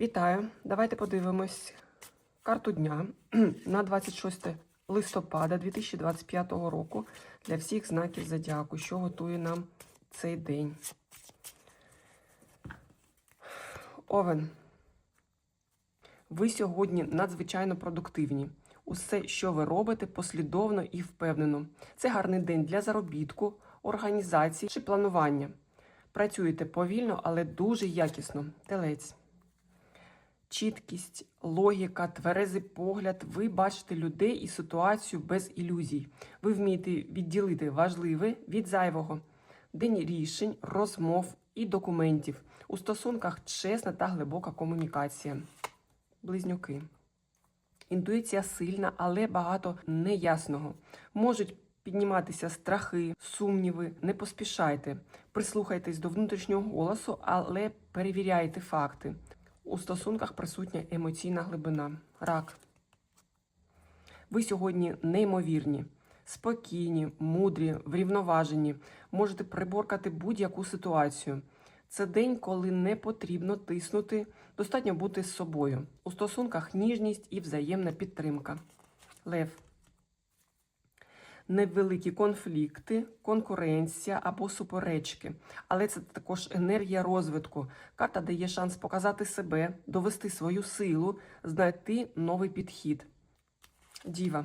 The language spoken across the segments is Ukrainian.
Вітаю! Давайте подивимось карту дня на 26 листопада 2025 року для всіх знаків зодіаку, що готує нам цей день. Овен. Ви сьогодні надзвичайно продуктивні. Усе, що ви робите, послідовно і впевнено. Це гарний день для заробітку, організації чи планування. Працюєте повільно, але дуже якісно. Телець. Чіткість, логіка, тверезий погляд. Ви бачите людей і ситуацію без ілюзій. Ви вмієте відділити важливе від зайвого. День рішень, розмов і документів. У стосунках чесна та глибока комунікація. Близнюки. Інтуїція сильна, але багато неясного. Можуть підніматися страхи, сумніви. Не поспішайте. Прислухайтесь до внутрішнього голосу, але перевіряйте факти. У стосунках присутня емоційна глибина. Рак. Ви сьогодні неймовірні, спокійні, мудрі, врівноважені. Можете приборкати будь-яку ситуацію. Це день, коли не потрібно тиснути, достатньо бути з собою. У стосунках ніжність і взаємна підтримка. Лев. Невеликі конфлікти, конкуренція або суперечки. Але це також енергія розвитку. Карта дає шанс показати себе, довести свою силу, знайти новий підхід. Діва.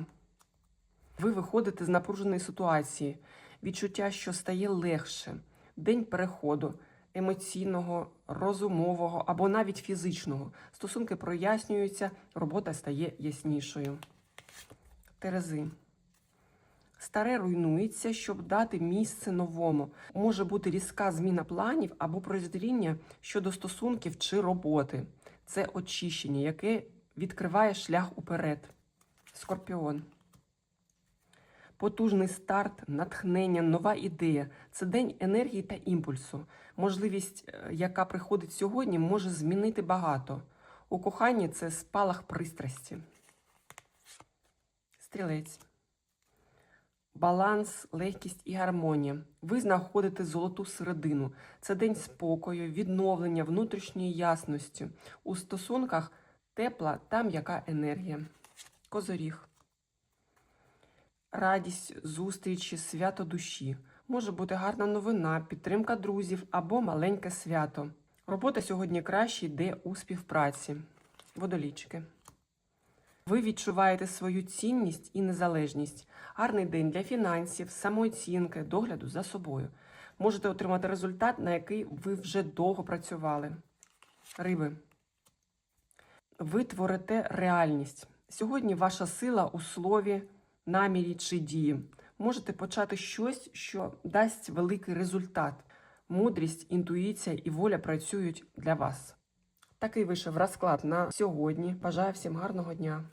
Ви виходите з напруженої ситуації. Відчуття, що стає легше. День переходу емоційного, розумового або навіть фізичного. Стосунки прояснюються, робота стає яснішою. Терези. Старе руйнується, щоб дати місце новому. Може бути різка зміна планів або прозріння щодо стосунків чи роботи. Це очищення, яке відкриває шлях уперед. Скорпіон. Потужний старт, натхнення, нова ідея це день енергії та імпульсу. Можливість, е, яка приходить сьогодні, може змінити багато. У коханні це спалах пристрасті. Стрілець. Баланс, легкість і гармонія. Ви знаходите золоту середину. Це день спокою, відновлення, внутрішньої ясності. У стосунках тепла та м'яка енергія. Козоріг. Радість, зустрічі, свято душі. Може бути гарна новина, підтримка друзів або маленьке свято. Робота сьогодні краще йде у співпраці. Водолічки. Ви відчуваєте свою цінність і незалежність. Гарний день для фінансів, самооцінки, догляду за собою. Можете отримати результат, на який ви вже довго працювали. Риби. Ви творите реальність. Сьогодні ваша сила у слові, намірі чи дії. Можете почати щось, що дасть великий результат. Мудрість, інтуїція і воля працюють для вас. Такий вийшов розклад на сьогодні. Бажаю всім гарного дня.